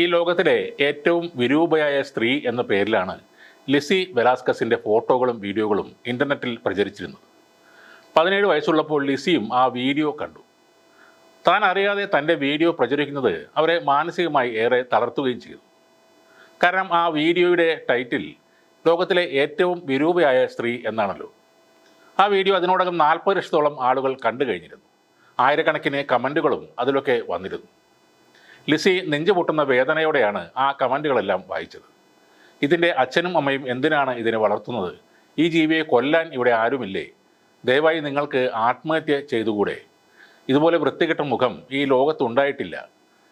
ഈ ലോകത്തിലെ ഏറ്റവും വിരൂപയായ സ്ത്രീ എന്ന പേരിലാണ് ലിസി വെലാസ്കസിന്റെ ഫോട്ടോകളും വീഡിയോകളും ഇന്റർനെറ്റിൽ പ്രചരിച്ചിരുന്നത്. പതിനേഴ് വയസ്സുള്ളപ്പോൾ ലിസിയും ആ വീഡിയോ കണ്ടു. താൻ അറിയാതെ തന്റെ വീഡിയോ പ്രചരിക്കുന്നത് അവരെ മാനസികമായി ഏറെ തളർത്തുകയും ചെയ്തു. കാരണം ആ വീഡിയോയുടെ ടൈറ്റിൽ ലോകത്തിലെ ഏറ്റവും വിരൂപയായ സ്ത്രീ എന്നാണല്ലോ. ആ വീഡിയോ അതിനോടകം നാൽപ്പത് ലക്ഷത്തോളം ആളുകൾ കണ്ടു കഴിഞ്ഞിരുന്നു. ആയിരക്കണക്കിന് കമന്റുകളും അതിലൊക്കെ വന്നിരുന്നു. ലിസി നെഞ്ചു പൊട്ടുന്ന വേദനയോടെയാണ് ആ കമന്റുകളെല്ലാം വായിച്ചത്. ഇതിന്റെ അച്ഛനും അമ്മയും എന്തിനാണ് ഇതിനെ വളർത്തുന്നത്? ഈ ജീവിയെ കൊല്ലാൻ ഇവിടെ ആരുമില്ലേ? ദയവായി നിങ്ങൾക്ക് ആത്മഹത്യ ചെയ്തുകൂടെ? ഇതുപോലെ വൃത്തികെട്ട മുഖം ഈ ലോകത്തുണ്ടായിട്ടില്ല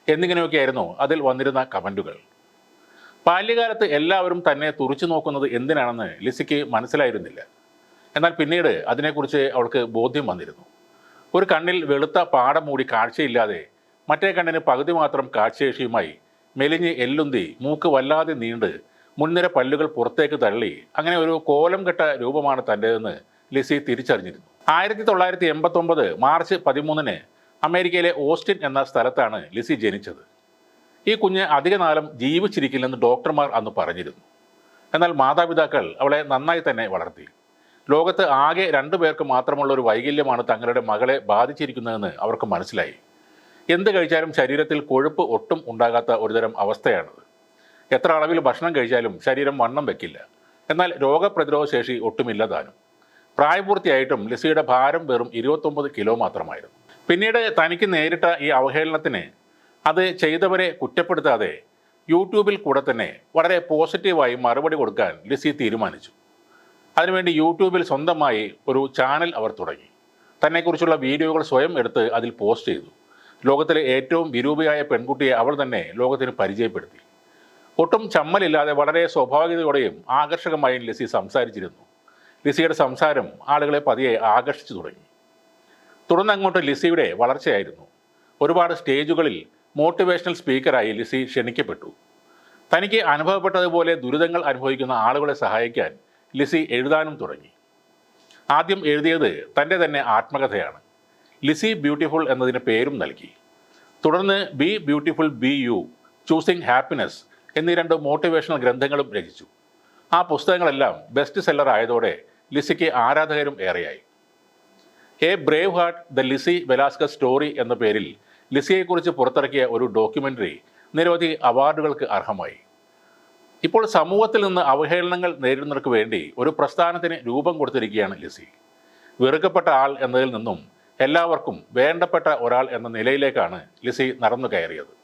എന്നിങ്ങനെയൊക്കെയായിരുന്നു അതിൽ വന്നിരുന്ന കമന്റുകൾ ബാല്യകാലത്ത് എല്ലാവരും തന്നെ തുറച്ചു നോക്കുന്നത് എന്തിനാണെന്ന് ലിസിക്ക് മനസ്സിലായിരുന്നില്ല. എന്നാൽ പിന്നീട് അതിനെക്കുറിച്ച് അവൾക്ക് ബോധ്യം വന്നിരുന്നു. ഒരു കണ്ണിൽ വെളുത്ത പാടം മൂടി കാഴ്ചയില്ലാതെ മറ്റേ കണ്ണിന് പകുതി മാത്രം കാഴ്ചശേഷിയുമായി മെലിഞ്ഞ് എല്ലുന്തി മൂക്ക് വല്ലാതെ നീണ്ട് മുൻനിര പല്ലുകൾ പുറത്തേക്ക് തള്ളി അങ്ങനെ ഒരു കോലം കെട്ട രൂപമാണ് തന്റേതെന്ന് ലിസി തിരിച്ചറിഞ്ഞിരുന്നു. ആയിരത്തി തൊള്ളായിരത്തി എൺപത്തൊമ്പത് മാർച്ച് പതിമൂന്നിന് അമേരിക്കയിലെ ഓസ്റ്റിൻ എന്ന സ്ഥലത്താണ് ലിസി ജനിച്ചത്. ഈ കുഞ്ഞ് അധികകാലം ജീവിച്ചിരിക്കില്ലെന്ന് ഡോക്ടർമാർ അന്ന് പറഞ്ഞിരുന്നു. എന്നാൽ മാതാപിതാക്കൾ അവളെ നന്നായി തന്നെ വളർത്തി. ലോകത്ത് ആകെ രണ്ടു പേർക്ക് മാത്രമുള്ള ഒരു വൈകല്യമാണ് തങ്ങളുടെ മകളെ ബാധിച്ചിരിക്കുന്നതെന്ന് അവർക്ക് മനസ്സിലായി. എന്ത് കഴിച്ചാലും ശരീരത്തിൽ കൊഴുപ്പ് ഒട്ടും ഉണ്ടാകാത്ത ഒരുതരം അവസ്ഥയാണത്. എത്ര അളവിൽ ഭക്ഷണം കഴിച്ചാലും ശരീരം വണ്ണം വെക്കില്ല. എന്നാൽ രോഗപ്രതിരോധ ശേഷി ഒട്ടുമില്ല താനും. പ്രായപൂർത്തിയായിട്ടും ലിസിയുടെ ഭാരം വെറും ഇരുപത്തൊമ്പത് കിലോ മാത്രമായിരുന്നു. പിന്നീട് തനിക്ക് നേരിട്ട ഈ അവഹേളനത്തിന് അത് ചെയ്തവരെ കുറ്റപ്പെടുത്താതെ യൂട്യൂബിൽ കൂടെ തന്നെ വളരെ പോസിറ്റീവായി മറുപടി കൊടുക്കാൻ ലിസി തീരുമാനിച്ചു. അതിനുവേണ്ടി യൂട്യൂബിൽ സ്വന്തമായി ഒരു ചാനൽ അവർ തുടങ്ങി. തന്നെക്കുറിച്ചുള്ള വീഡിയോകൾ സ്വയം എടുത്ത് അതിൽ പോസ്റ്റ് ചെയ്തു. ലോകത്തിലെ ഏറ്റവും വിരൂപയായ പെൺകുട്ടിയെ അവൾ തന്നെ ലോകത്തിന് പരിചയപ്പെടുത്തി. ഒട്ടും ചമ്മലില്ലാതെ വളരെ സ്വാഭാവികതയോടെയും ആകർഷകമായും ലിസി സംസാരിച്ചിരുന്നു. ലിസിയുടെ സംസാരം ആളുകളെ പതിയെ ആകർഷിച്ചു തുടങ്ങി. തുടർന്ന് അങ്ങോട്ട് ലിസിയുടെ വളർച്ചയായിരുന്നു. ഒരുപാട് സ്റ്റേജുകളിൽ മോട്ടിവേഷണൽ സ്പീക്കറായി ലിസി ക്ഷണിക്കപ്പെട്ടു. തനിക്ക് അനുഭവപ്പെട്ടതുപോലെ ദുരിതങ്ങൾ അനുഭവിക്കുന്ന ആളുകളെ സഹായിക്കാൻ ലിസി എഴുതാനും തുടങ്ങി. ആദ്യം എഴുതിയത് തന്റെ തന്നെ ആത്മകഥയാണ്. ലിസി ബ്യൂട്ടിഫുൾ എന്നതിന് പേരും നൽകി. തുടർന്ന് Be Beautiful Be You Choosing Happiness എന്നീ രണ്ട് മോട്ടിവേഷണൽ ഗ്രന്ഥങ്ങളും രചിച്ചു. ആ പുസ്തകങ്ങളെല്ലാം ബെസ്റ്റ് സെല്ലർ ആയതോടെ ലിസിക്ക് ആരാധകരും ഏറെയായി. A Brave Heart the Lizzie Velasquez Story എന്ന പേരിൽ ലിസിയെക്കുറിച്ച് പുറത്തിറക്കിയ ഒരു ഡോക്യുമെന്ററി നിരവധി അവാർഡുകൾക്ക് അർഹമായി. ഇപ്പോൾ സമൂഹത്തിൽ നിന്ന് അവഹേളനങ്ങൾ നേരിടുന്നവർക്ക് വേണ്ടി ഒരു പ്രസ്ഥാനത്തിന് രൂപം കൊടുത്തിരിക്കുകയാണ് ലിസി. വെറുക്കപ്പെട്ട ആൾ എന്നതിൽ നിന്നും എല്ലാവർക്കും വേണ്ടപ്പെട്ട ഒരാൾ എന്ന നിലയിലേക്കാണ് ലിസി നടന്നു കയറിയത്.